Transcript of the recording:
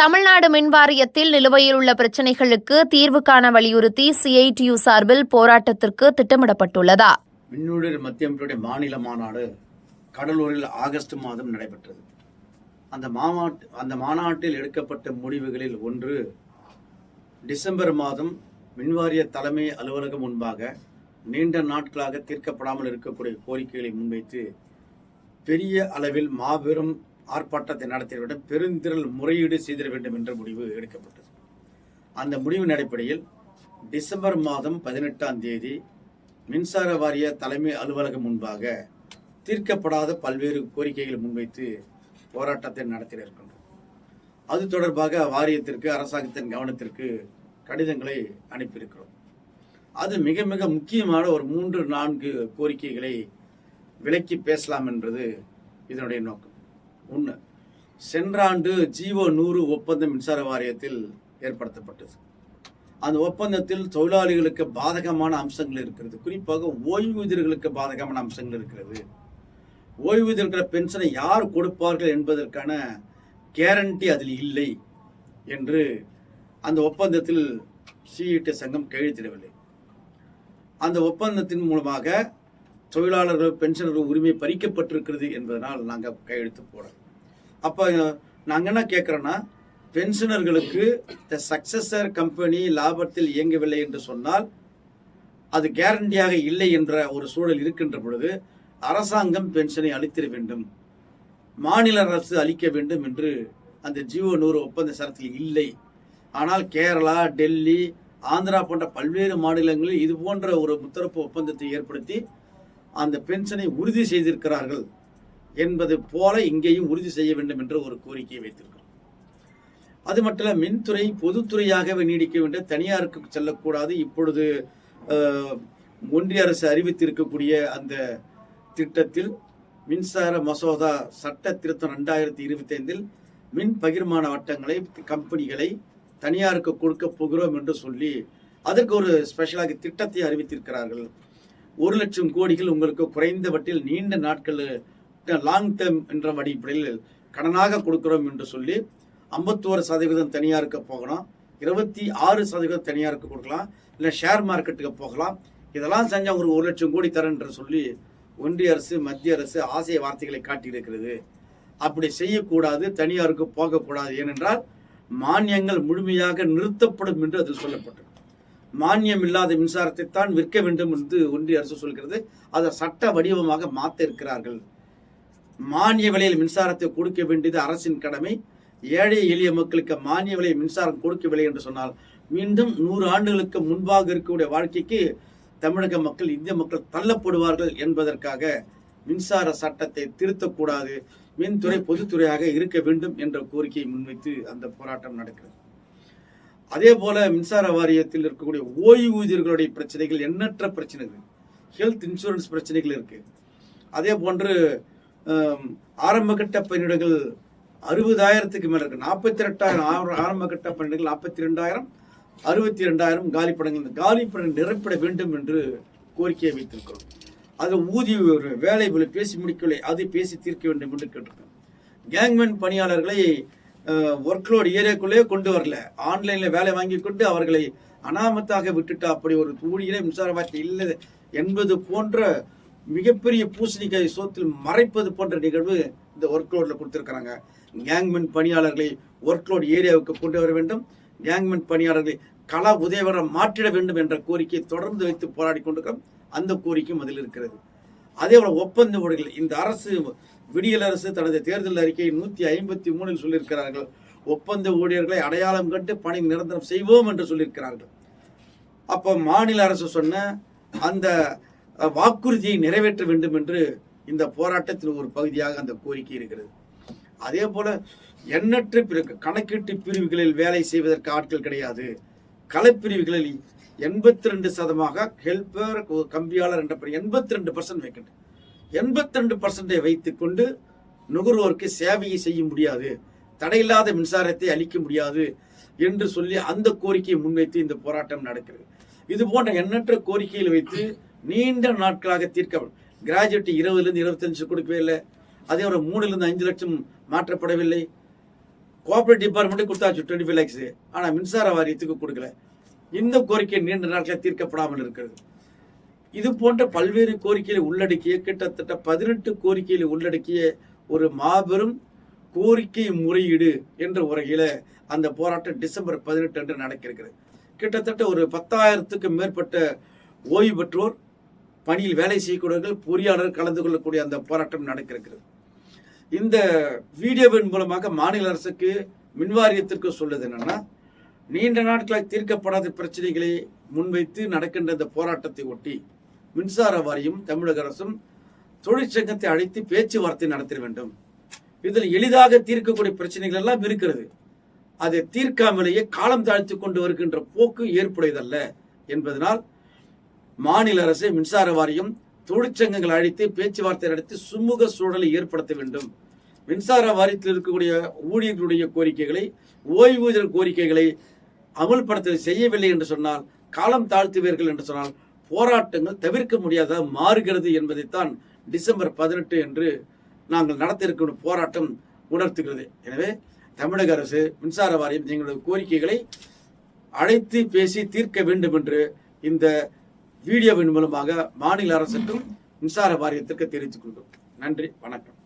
தமிழ்நாடு மின் வாரியத்தில் நிலுவையில் உள்ள பிரச்சினைகளுக்கு தீர்வு காண வலியுறுத்தி சிஐடியு சார்பில் போராட்டத்திற்கு திட்டமிடப்பட்டுள்ளதா? மின்னூழியர் மத்திய மாநில மாநாடு கடலூரில் ஆகஸ்ட் மாதம் நடைபெற்றது. அந்த மாநாட்டு அந்த மாநாட்டில் எடுக்கப்பட்ட முடிவுகளில் ஒன்று டிசம்பர் மாதம் மின்வாரிய தலைமை அலுவலகம் முன்பாக நீண்ட நாட்களாக தீர்க்கப்படாமல் இருக்கக்கூடிய கோரிக்கைகளை முன்வைத்து பெரிய அளவில் மாபெரும் ஆர்ப்பாட்டத்தை நடத்திட வேண்டும் பெருந்திரள் முறையீடு செய்திட வேண்டும் என்ற முடிவு எடுக்கப்பட்டது. அந்த முடிவின் அடிப்படையில் டிசம்பர் மாதம் பதினெட்டாம் தேதி மின்சார வாரிய தலைமை அலுவலகம் முன்பாக தீர்க்கப்படாத பல்வேறு கோரிக்கைகளை முன்வைத்து போராட்டத்தை நடத்திட இருக்கின்றோம். அது தொடர்பாக வாரியத்திற்கு அரசாங்கத்தின் கவனத்திற்கு கடிதங்களை அனுப்பியிருக்கிறோம். அது மிக மிக முக்கியமான ஒரு மூன்று நான்கு கோரிக்கைகளை விலக்கி பேசலாம் என்பது இதனுடைய நோக்கம். ஒன்று சென்ற ஆண்டு ஜீவோ நூறு ஒப்பந்தம் மின்சார வாரியத்தில் ஏற்படுத்தப்பட்டது. அந்த ஒப்பந்தத்தில் தொழிலாளிகளுக்கு பாதகமான அம்சங்கள் இருக்கிறது. குறிப்பாக ஓய்வூதியர்களுக்கு பாதகமான அம்சங்கள் இருக்கிறது. ஓய்வூதியர்கள் பென்ஷனை யார் கொடுப்பார்கள் என்பதற்கான கேரண்டி அதில் இல்லை என்று அந்த ஒப்பந்தத்தில் சிஇடி சங்கம் கையெழுத்திடவில்லை அந்த ஒப்பந்தத்தின் மூலமாக தொழிலாளர்கள் பென்ஷனர்கள் உரிமை பறிக்கப்பட்டிருக்கிறது என்பதனால் நாங்கள் கையெழுத்து போடலாம் அப்போ நாங்கள் என்ன கேட்குறோன்னா பென்ஷனர்களுக்கு த சக்சஸர் கம்பெனி லாபத்தில் இயங்கவில்லை என்று சொன்னால் அது கேரண்டியாக இல்லை என்ற ஒரு சூழல் இருக்கின்ற பொழுது அரசாங்கம் பென்ஷனை அளித்திட வேண்டும். மாநில அரசு அளிக்க வேண்டும் என்று அந்த ஜியோ நூறு ஒப்பந்த சரத்தில் இல்லை. ஆனால் கேரளா டெல்லி ஆந்திரா போன்ற பல்வேறு மாநிலங்களில் இது போன்ற ஒரு முத்தரப்பு ஒப்பந்தத்தை ஏற்படுத்தி அந்த பென்ஷனை உறுதி செய்திருக்கிறார்கள். என்பது போல இங்கேயும் உறுதி செய்ய வேண்டும் என்ற ஒரு கோரிக்கையை வைத்திருக்கிறோம். அது மட்டும் இல்ல மின்துறை பொதுத்துறையாகவே நீடிக்க வேண்டும். தனியாருக்கு செல்லக்கூடாது. இப்பொழுது ஒன்றிய அரசு அறிவித்திருக்கக்கூடிய அந்த திட்டத்தில் மின்சார மசோதா சட்ட திருத்தம் ரெண்டாயிரத்தி இருபத்தி ஐந்தில் மின் பகிர்மான வட்டங்களை கம்பெனிகளை தனியாருக்கு கொடுக்க போகிறோம் என்று சொல்லி அதற்கு ஒரு ஸ்பெஷலாக திட்டத்தை அறிவித்திருக்கிறார்கள். ஒரு லட்சம் கோடிகள் உங்களுக்கு குறைந்த வட்டில் நீண்ட நாட்கள் லாங் டேர்ம் என்ற அடிப்படையில் கடனாக கொடுக்கிறோம் என்று சொல்லி ஐம்பத்தோரு சதவீதம் தனியாருக்கு போகலாம். இருபத்தி ஆறு சதவீதம் தனியாருக்கு கொடுக்கலாம். இல்லை ஷேர் மார்க்கெட்டுக்கு போகலாம். இதெல்லாம் செஞ்சால் ஒரு ஒரு லட்சம் கோடி தரேன் என்று சொல்லி ஒன்றிய அரசு மத்திய அரசு ஆசை வார்த்தைகளை காட்டியிருக்கிறது. அப்படி செய்யக்கூடாது தனியாருக்கு போகக்கூடாது. ஏனென்றால் மானியங்கள் முழுமையாக நிறுத்தப்படும் என்று அதில் சொல்லப்பட்டது. மானியம் இல்லாத மின்சாரத்தை தான் விற்க வேண்டும் என்று ஒன்றிய அரசு சொல்கிறது. அதை சட்ட வடிவமாக மாற்ற இருக்கிறார்கள் மானிய விலையில் மின்சாரத்தை கொடுக்க வேண்டியது அரசின் கடமை. ஏழை எளிய மக்களுக்கு மானிய விலையில் மின்சாரம் கொடுக்கவில்லை என்று சொன்னால் மீண்டும் நூறு ஆண்டுகளுக்கு முன்பாக இருக்கக்கூடிய வாழ்க்கைக்கு தமிழக மக்கள் இந்திய மக்கள் தள்ளப்படுவார்கள் என்பதற்காக மின்சார சட்டத்தை திருத்தக்கூடாது. மின்துறை பொதுத்துறையாக இருக்க வேண்டும் என்ற கோரிக்கையை முன்வைத்து அந்த போராட்டம் நடக்கிறது. அதே போல மின்சார வாரியத்தில் இருக்கக்கூடிய ஓய்வூதியர்களுடைய பிரச்சனைகள் எண்ணற்ற பிரச்சனைகள் ஹெல்த் இன்சூரன்ஸ் பிரச்சனைகள் இருக்கு. அதே போன்று ஆரம்பகட்ட பணியிடங்கள் அறுபதாயிரத்துக்கு மேல இருக்கு. நாற்பத்தி ரெண்டாயிரம் ஆரம்பகட்ட பணியிடங்கள் நாற்பத்தி ரெண்டாயிரம் அறுபத்தி ரெண்டாயிரம் காலி படங்கள். இந்த காலி படங்கள் நிரப்பிட வேண்டும் என்று கோரிக்கையை வைத்திருக்கிறோம். அது ஊதிய ஒரு வேலை பேசி முடிக்கவில்லை. அதை பேசி தீர்க்க வேண்டும் என்று கேட்டிருக்கோம். கேங்மேன் பணியாளர்களை ஒர்க்லோடு ஏரியாக்குள்ளேயே கொண்டு வரல. ஆன்லைனில் வேலை வாங்கி கொண்டு அவர்களை அனாமத்தாக விட்டுட்டு அப்படி ஒரு ஊழியரே மின்சார வாய்ப்பு இல்லை என்பது போன்ற மிகப்பெரிய பூசணிக்காய் சோத்தில் மறைப்பது போன்ற நிகழ்வு இந்த ஒர்க்லோடில் கொடுத்துருக்குறாங்க. கேங்மென் பணியாளர்களை ஒர்க்லோட் ஏரியாவுக்கு கொண்டு வர வேண்டும். கேங்மென் பணியாளர்களை கள உதயவரம் மாற்றிட வேண்டும் என்ற கோரிக்கையை தொடர்ந்து வைத்து போராடி கொண்டிருக்கிறோம். அந்த கோரிக்கையும் அதில் இருக்கிறது. அதே போல ஒப்பந்த ஊழியர்கள் இந்த அரசு விடியல் அரசு தனது தேர்தல் அறிக்கையை நூற்றி ஐம்பத்தி மூணில் சொல்லியிருக்கிறார்கள். ஒப்பந்த ஊழியர்களை அடையாளம் கண்டு பணி நிரந்தரம் செய்வோம் என்று சொல்லியிருக்கிறார்கள். அப்போ மாநில அரசு சொன்ன அந்த வாக்குறுதியை நிறைவேற்ற வேண்டும் என்று இந்த போராட்டத்தில் ஒரு பகுதியாக அந்த கோரிக்கை இருக்கிறது. அதே போல எண்ணற்ற பிறகு கணக்கீட்டு பிரிவுகளில் வேலை செய்வதற்கு ஆட்கள் கிடையாது. கலைப்பிரிவுகளில் எண்பத்தி ரெண்டு சதமாக ஹெல்பர் கம்பியாளர் என்ற எண்பத்தி ரெண்டு பர்சன்ட் வேக்கண்ட் எண்பத்தி ரெண்டு பர்சன்டை வைத்துக்கொண்டு நுகர்வோருக்கு சேவையை செய்ய முடியாது. தடையில்லாத மின்சாரத்தை அளிக்க முடியாது என்று சொல்லி அந்த கோரிக்கையை முன்வைத்து இந்த போராட்டம் நடக்கிறது. இது போன்ற எண்ணற்ற கோரிக்கையில் வைத்து நீண்ட நாட்களாக தீர்க்க கிராஜுவேட் இருபதுலேருந்து இருபத்தஞ்சு கொடுக்கவே இல்லை. அதே ஒரு மூணுலேருந்து அஞ்சு லட்சம் மாற்றப்படவில்லை. கோஆபரேட் டிபார்ட்மெண்ட்டு கொடுத்தாச்சு டுவெண்ட்டி ஃபைவ் லேக்ஸு ஆனால் மின்சார வாரியத்துக்கு கொடுக்கல. இந்த கோரிக்கை நீண்ட நாட்களில் தீர்க்கப்படாமல் இருக்கிறது. இது போன்ற பல்வேறு கோரிக்கைகளை உள்ளடக்கிய கிட்டத்தட்ட பதினெட்டு கோரிக்கைகளை உள்ளடக்கிய ஒரு மாபெரும் கோரிக்கை முறையீடு என்ற உரையில் அந்த போராட்டம் டிசம்பர் பதினெட்டு அன்று நடக்கிறது. கிட்டத்தட்ட ஒரு பத்தாயிரத்துக்கு மேற்பட்ட ஓய்வு பெற்றோர் பணியில் வேலை செய்யக்கூடியவர்கள் பொறியாளர் கலந்து கொள்ளக்கூடிய அந்த போராட்டம் நடக்கிறது இந்த வீடியோவின் மூலமாக மாநில அரசுக்கு மின்வாரியத்திற்கு சொல்லுது என்னன்னா நீண்ட நாட்களாக தீர்க்கப்படாத பிரச்சனைகளை முன்வைத்து நடக்கின்ற இந்த போராட்டத்தை ஒட்டி மின்சார வாரியம் தமிழக அரசும் தொழிற்சங்கத்தை அழைத்து பேச்சுவார்த்தை நடத்த வேண்டும். இதில் எளிதாக தீர்க்கக்கூடிய பிரச்சனைகள் எல்லாம் இருக்கிறது. அதை தீர்க்காமலேயே காலம் தாழ்த்து கொண்டு வருகின்ற போக்கு ஏற்புடையதல்ல என்பதனால் மாநில அரசு மின்சார வாரியம் தொழிற்சங்கங்கள் அழைத்து பேச்சுவார்த்தை நடத்தி சுமூக சூழலை ஏற்படுத்த வேண்டும். மின்சார வாரியத்தில் இருக்கக்கூடிய ஊழியர்களுடைய கோரிக்கைகளை ஓய்வூதியர் கோரிக்கைகளை அமல்படுத்த செய்யவில்லை என்று சொன்னால் காலம் தாழ்த்துவீர்கள் என்று சொன்னால் போராட்டங்கள் தவிர்க்க முடியாத மாறுகிறது என்பதைத்தான் டிசம்பர் பதினெட்டு என்று நாங்கள் நடத்த இருக்கிற போராட்டம் உணர்த்துகிறது. எனவே தமிழக அரசு மின்சார வாரியம் எங்களது கோரிக்கைகளை அழைத்து பேசி தீர்க்க வேண்டும் என்று இந்த வீடியோவின் மூலமாக மாநில அரசுக்கும் மின்சார வாரியத்திற்கு தெரிவித்துக் கொள்கிறோம். நன்றி வணக்கம்.